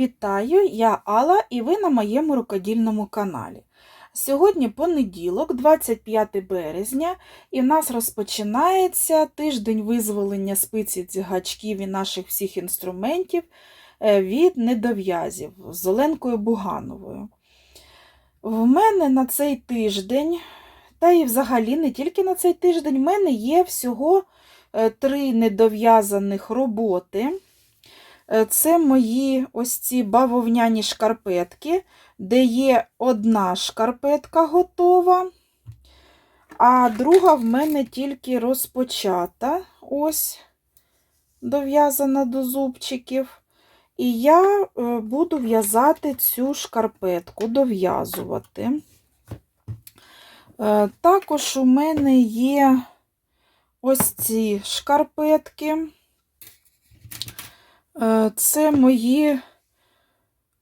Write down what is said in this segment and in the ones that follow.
Вітаю, я Алла і ви на моєму рукодільному каналі. Сьогодні понеділок, 25 березня, і в нас розпочинається тиждень визволення спиці гачків і наших всіх інструментів е, від недов'язів з Оленкою Бугановою. В мене на цей тиждень, та і взагалі не тільки на цей тиждень, в мене є всього е, три недов'язаних роботи. Е, Це мої ось ці бавовняні шкарпетки, де є одна шкарпетка готова, а друга в мене тільки розпочата, ось, дов'язана до зубчиків. І я е, буду в'язати цю шкарпетку, дов'язувати. Е, Також у мене є ось ці шкарпетки. Е, Це мої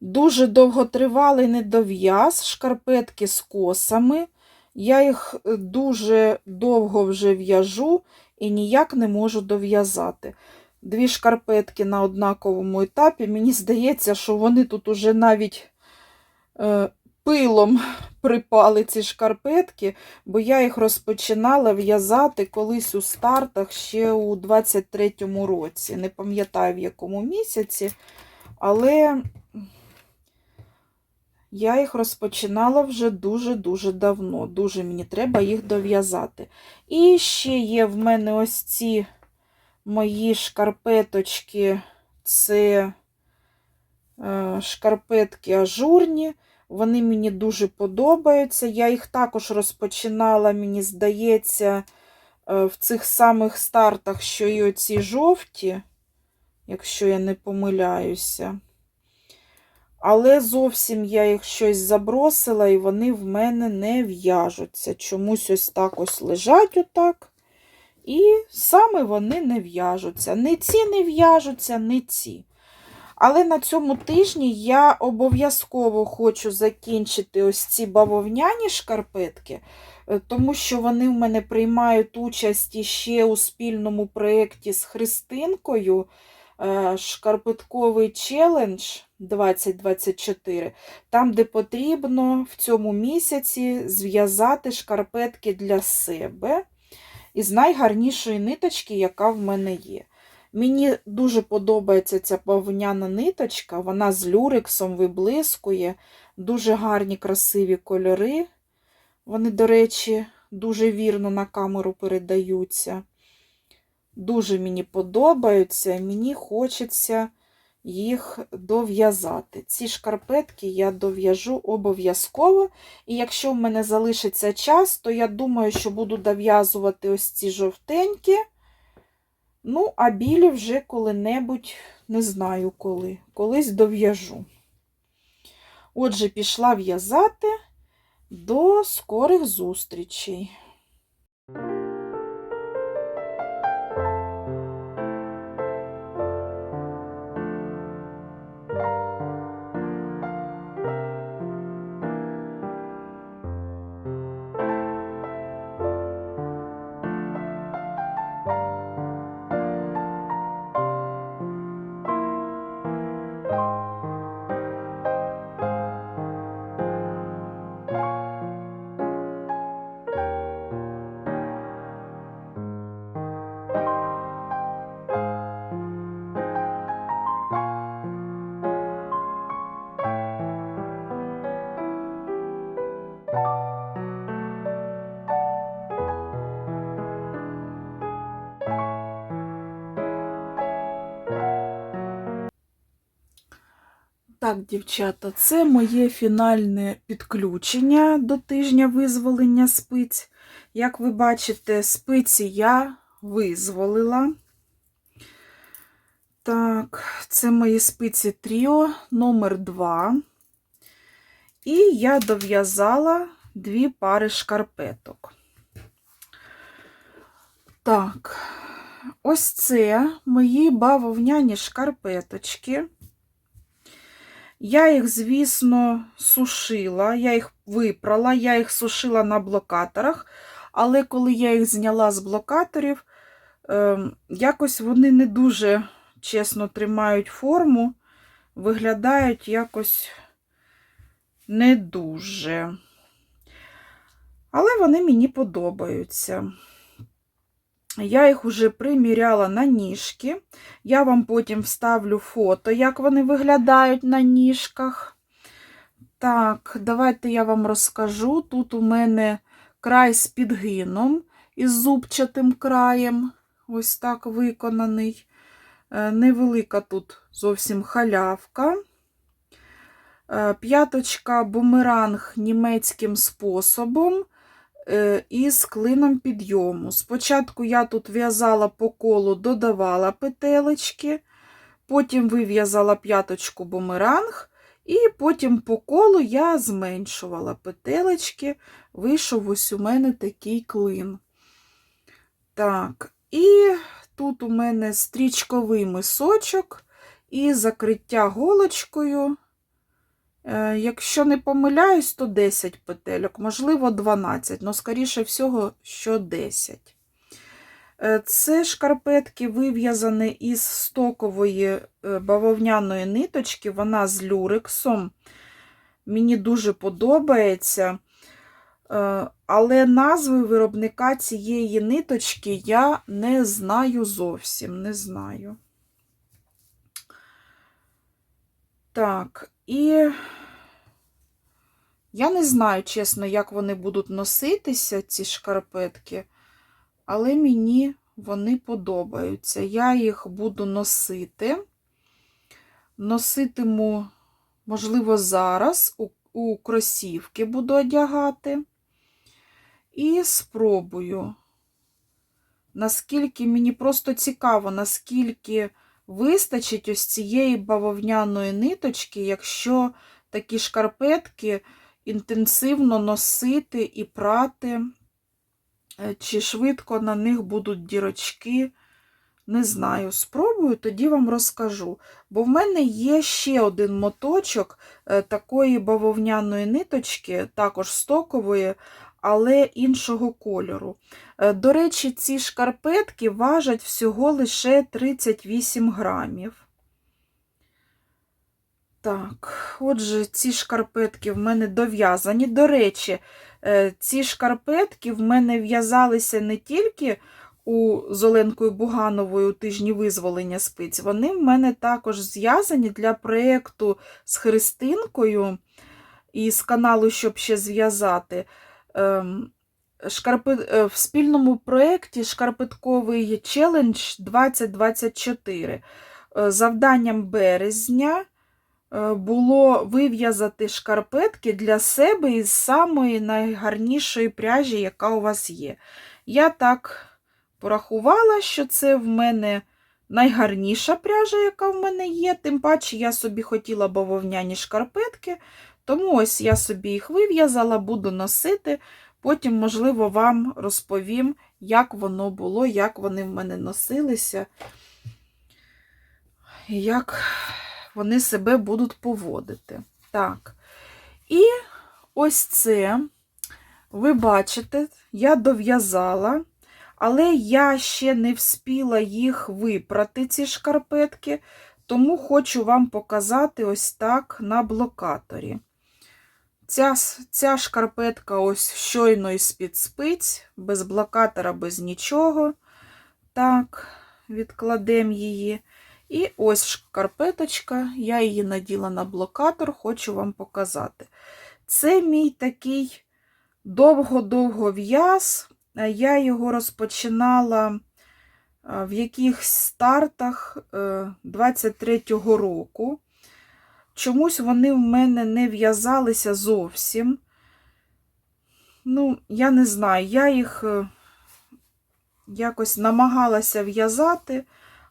дуже довготривалий недов'яз, шкарпетки з косами. Я їх е, дуже довго вже в'яжу і ніяк не можу дов'язати. Дві шкарпетки на однаковому етапі. Мені здається, що вони тут уже навіть е, пилом припали ці шкарпетки, бо я їх розпочинала в'язати колись у стартах ще у 23-му році. Не пам'ятаю в якому місяці, але я їх розпочинала вже дуже-дуже давно. Дуже мені треба їх дов'язати. І ще є в мене ось ці мої шкарпеточки, це е, шкарпетки ажурні. Вони мені дуже подобаються. Я їх також розпочинала, мені здається, е, в цих самих стартах, що і оці жовті, якщо я не помиляюся. Але зовсім я їх щось забросила, і вони в мене не в'яжуться. Чомусь ось так ось лежать отак. І саме вони не в'яжуться. Не ці не в'яжуться, не ці. Але на цьому тижні я обов'язково хочу закінчити ось ці бавовняні шкарпетки, е, тому що вони в мене приймають участь ще у спільному проєкті з Христинкою. е, Шкарпетковий челендж 2024, там, де потрібно в цьому місяці зв'язати шкарпетки для себе із найгарнішої ниточки, яка в мене є. Мені дуже подобається ця бавовняна ниточка, вона з люрексом виблискує, дуже гарні, красиві кольори. Вони, до речі, дуже вірно на камеру передаються. Дуже мені подобаються, мені хочеться їх дов'язати. Ці шкарпетки я дов'яжу обов'язково. І якщо в мене залишиться час, то я думаю, що буду дов'язувати ось ці жовтенькі. Ну, а білі вже коли-небудь, не знаю коли, колись дов'яжу. Отже, пішла в'язати до скорих зустрічей. Так, дівчата, це моє фінальне підключення до тижня визволення спиць. Як ви бачите, спиці я визволила. Так, це мої спиці Тріо номер 2 І я дов'язала дві пари шкарпеток. Так, ось це мої бавовняні шкарпеточки. Я їх, звісно, сушила, я їх випрала, я їх сушила на блокаторах, але коли я їх зняла з блокаторів, ем, якось вони не дуже чесно тримають форму. виглядають якось не дуже. Але вони мені подобаються. Я їх уже приміряла на ніжки. Я вам потім вставлю фото, як вони виглядають на ніжках. Так, давайте я вам розкажу. Тут у мене край з підгином із зубчатим краєм. Ось так виконаний. Е, Невелика тут зовсім халявка. Е, П'яточка бумеранг німецьким способом із клином підйому. Спочатку я тут в'язала по колу, додавала петелечки, потім вив'язала п'яточку бумеранг, і потім по колу я зменшувала петелечки, вийшов ось у мене такий клин. Так, і тут у мене стрічковий мисочок і закриття голочкою. Е, Якщо не помиляюсь, то 10 петельок, можливо, 12, але, скоріше всього, що 10. Е, Це шкарпетки вив'язані із стокової е, бавовняної ниточки, вона з люрексом. Мені дуже подобається. Але назви виробника цієї ниточки я не знаю зовсім, не знаю. Так, і я не знаю, чесно, як вони будуть носитися, ці шкарпетки, але мені вони подобаються. Я їх буду носити. Носитиму, можливо, зараз у, у кросівки буду одягати. І спробую, наскільки мені просто цікаво, наскільки вистачить ось цієї бавовняної ниточки, якщо такі шкарпетки інтенсивно носити і прати, е, чи швидко на них будуть дірочки. Не знаю, спробую, тоді вам розкажу. Бо в мене є ще один моточок е, такої бавовняної ниточки, також стокової, але іншого кольору. Е, До речі, ці шкарпетки важать всього лише 38 грамів. Так, отже, ці шкарпетки в мене дов'язані. До речі, е, ці шкарпетки в мене в'язалися не тільки у з Оленкою Бугановою у тижні визволення спиць, вони в мене також зв'язані для проєкту з Христинкою і з каналу, щоб ще зв'язати. Ем, Шкарпи... е, В спільному проєкті Шкарпетковий челендж 2024. Е, Завданням березня було вив'язати шкарпетки для себе із самої найгарнішої пряжі, яка у вас є. Я так порахувала, що це в мене найгарніша пряжа, яка в мене є. Тим паче я собі хотіла бавовняні шкарпетки, тому ось я собі їх вив'язала, буду носити. Потім, можливо, вам розповім, як воно було, як вони в мене носилися, як вони себе будуть поводити. Так. І ось це, ви бачите, я дов'язала, але я ще не вспіла їх випрати, ці шкарпетки, тому хочу вам показати ось так на блокаторі. Ця, ця шкарпетка ось щойно із-під спиць, без блокатора, без нічого. Так, відкладемо її. І ось шкарпеточка, я її наділа на блокатор, хочу вам показати. Це мій такий довго-довго в'яз. Я його розпочинала в якихось стартах 23-го року. Чомусь вони в мене не в'язалися зовсім. Ну, я не знаю, я їх е, якось намагалася в'язати,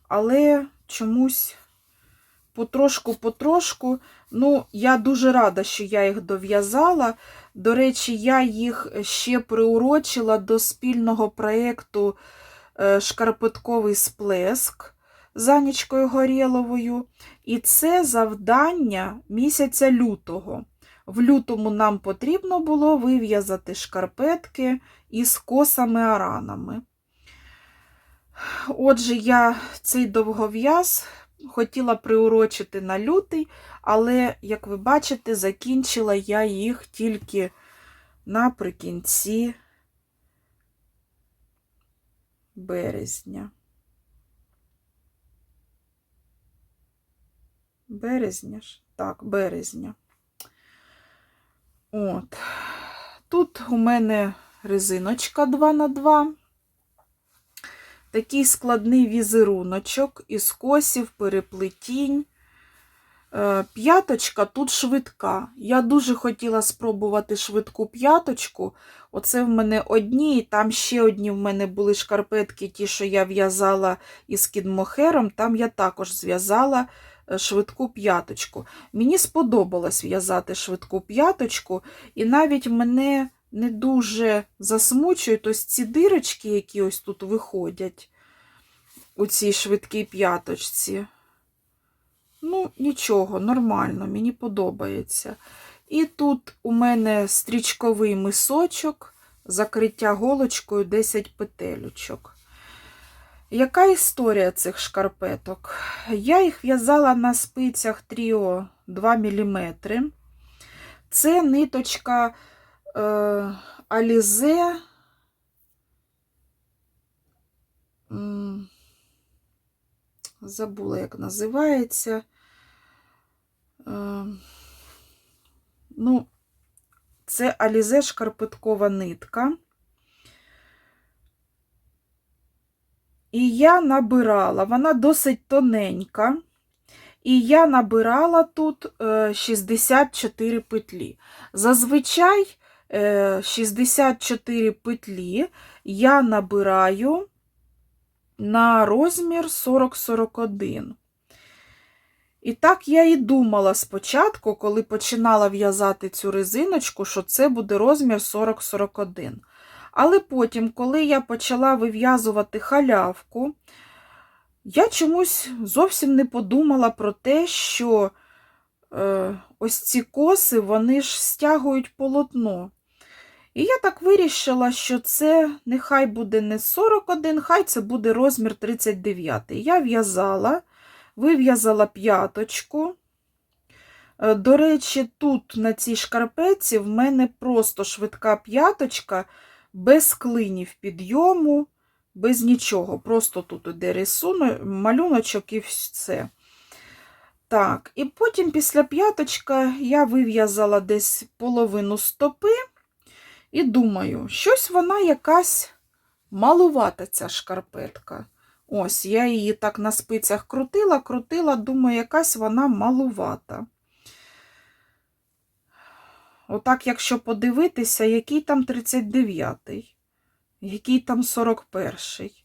але чомусь потрошку-потрошку. Ну, я дуже рада, що я їх дов'язала. До речі, я їх ще приурочила до спільного проєкту е, Шкарпетковий сплеск з Анічкою Горєловою. І це завдання місяця лютого. В лютому нам потрібно було вив'язати шкарпетки із косами-аранами. Отже, я цей довгов'яз хотіла приурочити на лютий, але, як ви бачите, закінчила я їх тільки наприкінці березня. Березня ж? Так, березня. От. Тут у мене резиночка 2 на 2 Такий складний візеруночок із косів, переплетінь. Е, П'яточка тут швидка. Я дуже хотіла спробувати швидку п'яточку. Оце в мене одні, і там ще одні в мене були шкарпетки, ті, що я в'язала із кідмохером. Там я також зв'язала е, швидку п'яточку. Мені сподобалось в'язати швидку п'яточку, і навіть мене не дуже засмучують ось ці дирочки, які ось тут виходять у цій швидкій п'яточці. Ну, нічого, нормально, мені подобається. І тут у мене стрічковий мисочок, закриття голочкою 10 петелючок. Яка історія цих шкарпеток? Я їх в'язала на спицях Тріо 2 мм. Це ниточка е. М, Забула, як називається. Е, ну, це Alize шкарпеткова нитка. І я набирала, вона досить тоненька. І я набирала тут е, 64 петлі. Зазвичай е, 64 петлі я набираю на розмір 40-41. І так я і думала спочатку, коли починала в'язати цю резиночку, що це буде розмір 40-41. Але потім, коли я почала вив'язувати халявку, я чомусь зовсім не подумала про те, що е, ось ці коси, вони ж стягують полотно. І я так вирішила, що це нехай буде не 41, хай це буде розмір 39. Я в'язала, вив'язала п'яточку. Е, До речі, тут на цій шкарпеці в мене просто швидка п'яточка без клинів підйому, без нічого. Просто тут іде рисунок, малюночок і все. Так, і потім після п'яточка я вив'язала десь половину стопи. І думаю, щось вона якась малувата, ця шкарпетка. Ось, я її так на спицях крутила, крутила, думаю, якась вона малувата. Отак, якщо подивитися, який там 39-й, який там 41-й.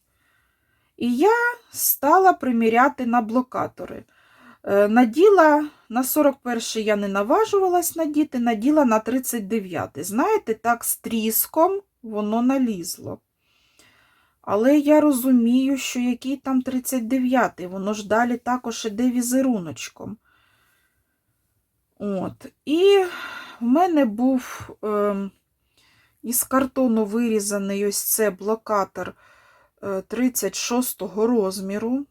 І я стала приміряти на блокатори. Е, Наділа на 41-й я не наважувалась надіти, наділа на 39-й. Знаєте, так з тріском воно налізло. Але я розумію, що який там 39-й, воно ж далі також іде візеруночком. От. І в мене був е, із картону вирізаний ось це блокатор е, 36-го розміру.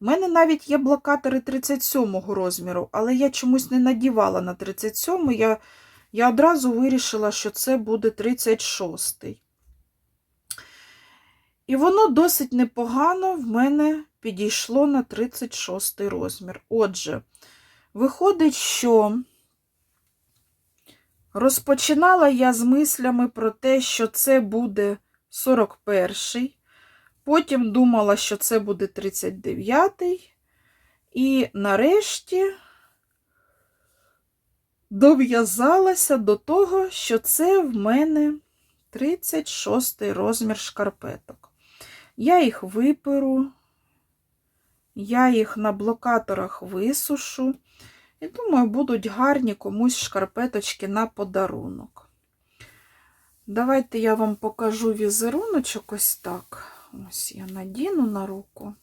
У мене навіть є блокатори 37-го розміру, але я чомусь не надівала на 37 я я одразу вирішила, що це буде 36-й. І воно досить непогано в мене підійшло на 36 розмір. Отже, виходить, що розпочинала я з мислями про те, що це буде 41-й. Потім думала, що це буде 39-й. І нарешті дов'язалася до того, що це в мене 36-й розмір шкарпеток. Я їх виперу, я їх на блокаторах висушу. І думаю, будуть гарні комусь шкарпеточки на подарунок. Давайте я вам покажу візеруночок ось так. Ось я надіну на руку.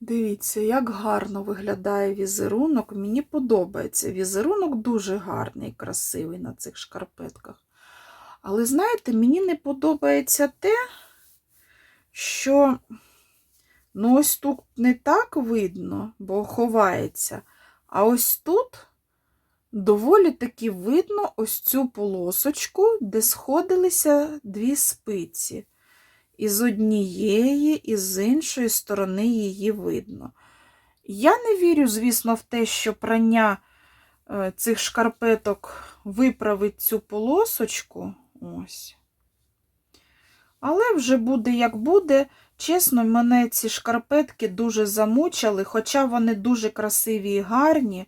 Дивіться, як гарно виглядає візерунок. Мені подобається. Візерунок дуже гарний, красивий на цих шкарпетках. Але, знаєте, мені не подобається те, що Ну, ось тут не так видно, бо ховається. А ось тут доволі таки видно ось цю полосочку, де сходилися дві спиці. І з однієї, і з іншої сторони її видно. Я не вірю, звісно, в те, що прання е, цих шкарпеток виправить цю полосочку. Ось. Але вже буде як буде. Чесно, мене ці шкарпетки дуже замучили, хоча вони дуже красиві і гарні,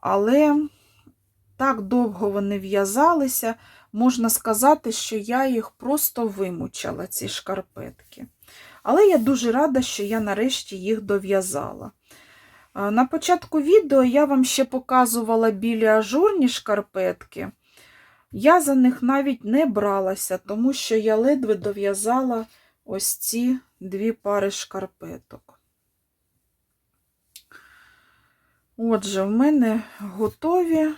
але так довго вони в'язалися, можна сказати, що я їх просто вимучила, ці шкарпетки. Але я дуже рада, що я нарешті їх дов'язала. На початку відео я вам ще показувала білі ажурні шкарпетки. Я за них навіть не бралася, тому що я ледве дов'язала ось ці дві пари шкарпеток. Отже, в мене готові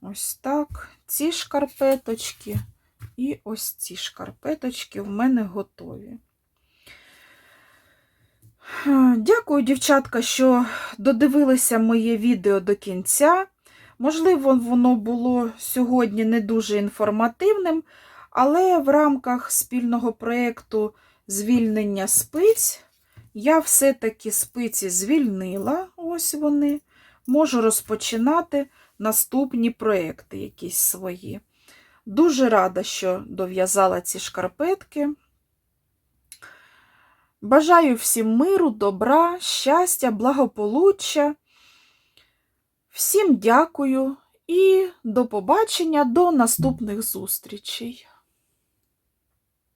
ось так ці шкарпеточки і ось ці шкарпеточки в мене готові. Е, Дякую, дівчатка, що додивилися моє відео до кінця. Можливо, воно було сьогодні не дуже інформативним, але в рамках спільного проєкту звільнення спиць я все-таки спиці звільнила, ось вони. Можу розпочинати наступні проєкти якісь свої. Дуже рада, що дов'язала ці шкарпетки. Бажаю всім миру, добра, щастя, благополуччя. Всім дякую і до побачення, до наступних зустрічей.